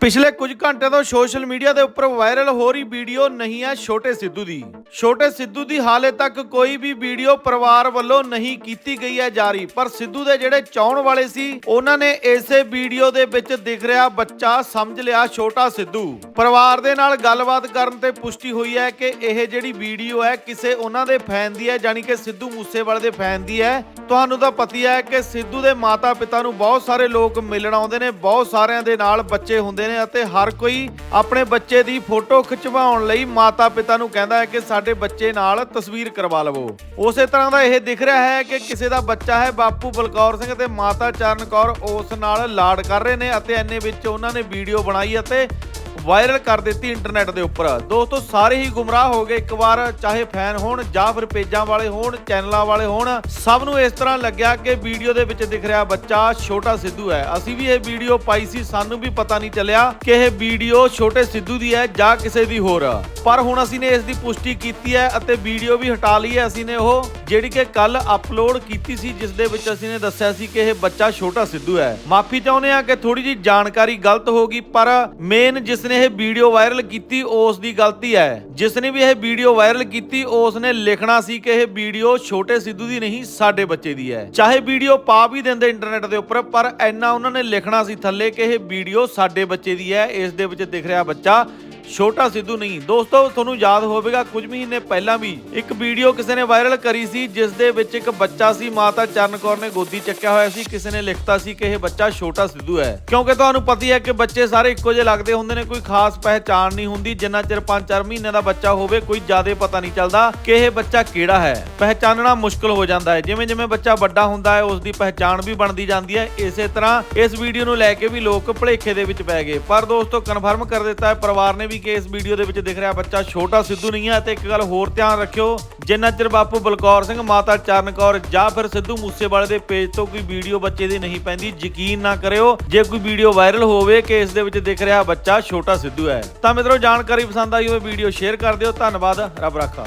ਪਿਛਲੇ ਕੁਝ ਘੰਟਿਆਂ ਤੋਂ ਸੋਸ਼ਲ ਮੀਡੀਆ ਦੇ ਉੱਪਰ ਵਾਇਰਲ ਹੋ ਰਹੀ ਵੀਡੀਓ ਨਹੀਂ ਹੈ ਛੋਟੇ ਸਿੱਧੂ ਦੀ। ਛੋਟੇ ਸਿੱਧੂ ਦੀ ਹਾਲੇ ਤੱਕ ਕੋਈ ਵੀ ਵੀਡੀਓ ਪਰਿਵਾਰ ਵੱਲੋਂ ਨਹੀਂ ਕੀਤੀ ਗਈ ਹੈ ਜਾਰੀ। ਪਰ ਸਿੱਧੂ ਦੇ ਜਿਹੜੇ ਚਾਹਣ ਵਾਲੇ ਸੀ, ਉਹਨਾਂ ਨੇ ਇਸੇ ਵੀਡੀਓ ਦੇ ਵਿੱਚ ਦਿਖ ਰਿਹਾ ਬੱਚਾ ਸਮਝ ਲਿਆ ਛੋਟਾ ਸਿੱਧੂ। ਪਰਿਵਾਰ ਦੇ ਨਾਲ ਗੱਲਬਾਤ ਕਰਨ ਤੇ ਪੁਸ਼ਟੀ ਹੋਈ ਹੈ ਕਿ ਇਹ ਜਿਹੜੀ ਵੀਡੀਓ ਹੈ ਕਿਸੇ ਉਹਨਾਂ ਦੇ ਫੈਨ ਦੀ ਹੈ ਜਾਨੀ ਕਿ ਸਿੱਧੂ ਮੂਸੇਵਾਲੇ ਦੇ ਫੈਨ ਦੀ ਹੈ। ਤੁਹਾਨੂੰ ਤਾਂ ਪਤੀ ਹੈ ਕਿ ਸਿੱਧੂ ਦੇ ਮਾਤਾ ਪਿਤਾ ਨੂੰ ਬਹੁਤ ਸਾਰੇ ਲੋਕ ਮਿਲਣ ਆਉਂਦੇ ਨੇ, ਬਹੁਤ ਸਾਰਿਆਂ ਦੇ ਨਾਲ ਬੱਚੇ ਹੁੰਦੇ ਨੇ ਅਤੇ ਹਰ ਕੋਈ ਆਪਣੇ ਬੱਚੇ ਦੀ ਫੋਟੋ ਖਿਚਵਾਉਣ ਲਈ ਮਾਤਾ ਪਿਤਾ ਨੂੰ ਕਹਿੰਦਾ ਹੈ ਕਿ ਸਾਡੇ ਬੱਚੇ ਨਾਲ ਤਸਵੀਰ ਕਰਵਾ ਲਵੋ। ਉਸੇ ਤਰ੍ਹਾਂ ਦਾ ਇਹ ਦਿਖ ਰਿਹਾ ਹੈ ਕਿ ਕਿਸੇ ਦਾ ਬੱਚਾ ਹੈ, ਬਾਪੂ ਬਲਕੌਰ ਸਿੰਘ ਤੇ ਮਾਤਾ ਚਰਨ ਕੌਰ ਉਸ ਨਾਲ ਲਾਡ ਕਰ ਰਹੇ ਨੇ ਅਤੇ ਐਨੇ ਵਿੱਚ ਉਹਨਾਂ ਨੇ ਵੀਡੀਓ ਬਣਾਈ ਅਤੇ ਵਾਇਰਲ ਕਰ ਦਿੱਤੀ ਇੰਟਰਨੈਟ ਦੇ ਉੱਪਰ। ਦੋਸਤੋ, ਸਾਰੇ ਹੀ ਗੁੰਮਰਾਹ ਹੋ ਗਏ। ਇੱਕ ਵਾਰ ਚਾਹੇ ਫੈਨ ਹੋਣ, ਜਾਂ ਫਿਰ ਪੇਜਾਂ ਵਾਲੇ ਹੋਣ, ਚੈਨਲਾਂ ਵਾਲੇ ਹੋਣ, ਸਭ ਨੂੰ ਇਸ ਤਰ੍ਹਾਂ ਲੱਗਿਆ ਕਿ ਵੀਡੀਓ ਦੇ ਵਿੱਚ ਦਿਖ ਰਿਹਾ ਬੱਚਾ ਛੋਟਾ ਸਿੱਧੂ ਹੈ। ਅਸੀਂ ਵੀ ਇਹ ਵੀਡੀਓ ਪਾਈ ਸੀ, ਸਾਨੂੰ ਵੀ ਪਤਾ ਨਹੀਂ ਚੱਲਿਆ ਕਿ ਇਹ ਵੀਡੀਓ ਛੋਟੇ ਸਿੱਧੂ ਦੀ ਹੈ ਜਾਂ ਕਿਸੇ ਦੀ ਹੋਰ। ਪਰ ਹੁਣ ਅਸੀਂ ਨੇ ਇਸ ਦੀ ਪੁਸ਼ਟੀ ਕੀਤੀ ਹੈ ਅਤੇ ਵੀਡੀਓ ਵੀ ਹਟਾ ਲਈ ਹੈ। ਅਸੀਂ ਨੇ ਉਹ ਜਿਹੜੀ ਕਿ ਕੱਲ ਅਪਲੋਡ ਕੀਤੀ ਸੀ, ਜਿਸ ਦੇ ਵਿੱਚ ਅਸੀਂ ਨੇ ਦੱਸਿਆ ਸੀ ਕਿ ਇਹ ਬੱਚਾ ਛੋਟਾ ਸਿੱਧੂ ਹੈ। ਮਾਫੀ ਚਾਹੁੰਦੇ ਆ ਕਿ ਥੋੜੀ ਜੀ ਜਾਣਕਾਰੀ ਗਲਤ ਹੋ ਗਈ, ਪਰ ਮੇਨ ਜਿਸ ਨੇ ਇਹ ਵੀਡੀਓ ਵਾਇਰਲ ਕੀਤੀ, ਉਸ ਦੀ ਗਲਤੀ ਹੈ। ਜਿਸ ਨੇ ਵੀ ਇਹ ਵੀਡੀਓ ਵਾਇਰਲ ਕੀਤੀ, ਉਸ ਨੇ ਲਿਖਣਾ ਸੀ ਕਿ ਇਹ ਵੀਡੀਓ ਛੋਟੇ ਸਿੱਧੂ ਦੀ ਨਹੀਂ, ਸਾਡੇ ਬੱਚੇ ਦੀ ਹੈ। ਚਾਹੇ ਵੀਡੀਓ ਪਾ ਵੀ ਦਿੰਦੇ ਇੰਟਰਨੈਟ ਦੇ ਉੱਪਰ, ਪਰ ਐਨਾ ਉਹਨਾਂ ਨੇ ਲਿਖਣਾ ਸੀ ਥੱਲੇ ਕਿ ਇਹ ਵੀਡੀਓ ਸਾਡੇ ਬੱਚੇ ਦੀ ਹੈ। ਇਸ ਦੇ ਵਿੱਚ ਦਿਖ ਰਿਹਾ ਬੱਚਾ ਛੋਟਾ ਸਿੱਧੂ ਨਹੀਂ। ਦੋਸਤੋ, ਤੁਹਾਨੂੰ ਯਾਦ ਹੋਵੇਗਾ, ਕੁਝ ਮਹੀਨੇ ਪਹਿਲਾਂ ਵੀ ਇੱਕ ਵੀਡੀਓ ਕਿਸੇ ਨੇ ਵਾਇਰਲ ਕਰੀ ਸੀ, ਜਿਸ ਦੇ ਵਿੱਚ ਇੱਕ ਬੱਚਾ ਸੀ, ਮਾਤਾ ਚਰਨ ਕੌਰ ਨੇ ਗੋਦੀ ਚੱਕਿਆ ਹੋਇਆ ਸੀ। ਕਿਸੇ ਨੇ ਲਿਖਤਾ ਸੀ ਕਿ ਇਹ ਬੱਚਾ ਛੋਟਾ ਸਿੱਧੂ ਹੈ। ਕਿਉਂਕਿ ਤੁਹਾਨੂੰ ਪਤਾ ਹੀ ਹੈ ਕਿ ਬੱਚੇ ਸਾਰੇ ਇੱਕੋ ਜਿਹੇ ਲੱਗਦੇ ਹੁੰਦੇ ਨੇ, ਕੋਈ ਖਾਸ ਪਹਿਚਾਣ ਨਹੀਂ ਹੁੰਦੀ। ਜਿੰਨਾ ਚਿਰ 5-4 ਮਹੀਨੇ ਦਾ ਬੱਚਾ ਹੋਵੇ, ਕੋਈ ਜ਼ਿਆਦਾ ਪਤਾ ਨਹੀਂ ਚੱਲਦਾ ਕਿ ਇਹ ਬੱਚਾ ਕਿਹੜਾ ਹੈ। ਪਹਿਚਾਨਣਾ ਮੁਸ਼ਕਲ ਹੋ ਜਾਂਦਾ ਹੈ। ਜਿਵੇਂ ਜਿਵੇਂ ਬੱਚਾ ਵੱਡਾ ਹੁੰਦਾ ਹੈ ਉਸ ਦੀ ਪਹਿਚਾਣ ਵੀ ਬਣਦੀ ਜਾਂਦੀ ਹੈ। ਇਸੇ ਤਰ੍ਹਾਂ ਇਸ ਵੀਡੀਓ ਨੂੰ ਲੈ ਕੇ ਵੀ ਲੋਕ ਭਲੇਖੇ ਦੇ ਵਿੱਚ ਪੈ ਗਏ। ਪਰ ਦੋਸਤੋ, ਕਨਫਰਮ ਕਰ ਦਿੱਤਾ ਹੈ, ਪਰਿਵਾਰ ਨੇ ਵੀ ਕਿ ਇਸ ਵੀਡੀਓ ਦੇ ਵਿੱਚ ਦਿਖ ਰਿਹਾ ਬੱਚਾ ਛੋਟਾ ਸਿੱਧੂ ਨਹੀਂ ਹੈ ਤੇ ਇੱਕ ਗੱਲ ਹੋਰ ਧਿਆਨ ਰੱਖਿਓ, ਜਿੰਨਾ ਚਿਰ ਬਾਪੂ ਬਲਕੌਰ ਸਿੰਘ, ਮਾਤਾ ਚਰਨ ਕੌਰ ਜਾਂ ਫਿਰ ਸਿੱਧੂ ਮੂਸੇਵਾਲੇ ਦੇ ਪੇਜ ਤੋਂ ਕੋਈ ਵੀਡੀਓ ਬੱਚੇ ਦੀ ਨਹੀਂ ਪੈਂਦੀ, ਯਕੀਨ ਨਾ ਕਰਿਓ, ਜੇ ਕੋਈ ਵੀਡੀਓ ਵਾਇਰਲ ਹੋਵੇ ਕਿ ਇਸ ਦੇ ਵਿੱਚ ਦਿਖ ਰਿਹਾ ਬੱਚਾ ਛੋਟਾ ਸਿੱਧੂ ਹੈ। ਤਾਂ ਮਿੱਤਰੋ, ਜਾਣਕਾਰੀ ਪਸੰਦ ਆਈ ਹੋਵੇ, ਵੀਡੀਓ ਸ਼ੇਅਰ ਕਰ ਦਿਓ। ਧੰਨਵਾਦ, ਰੱਬ ਰਾਖਾ।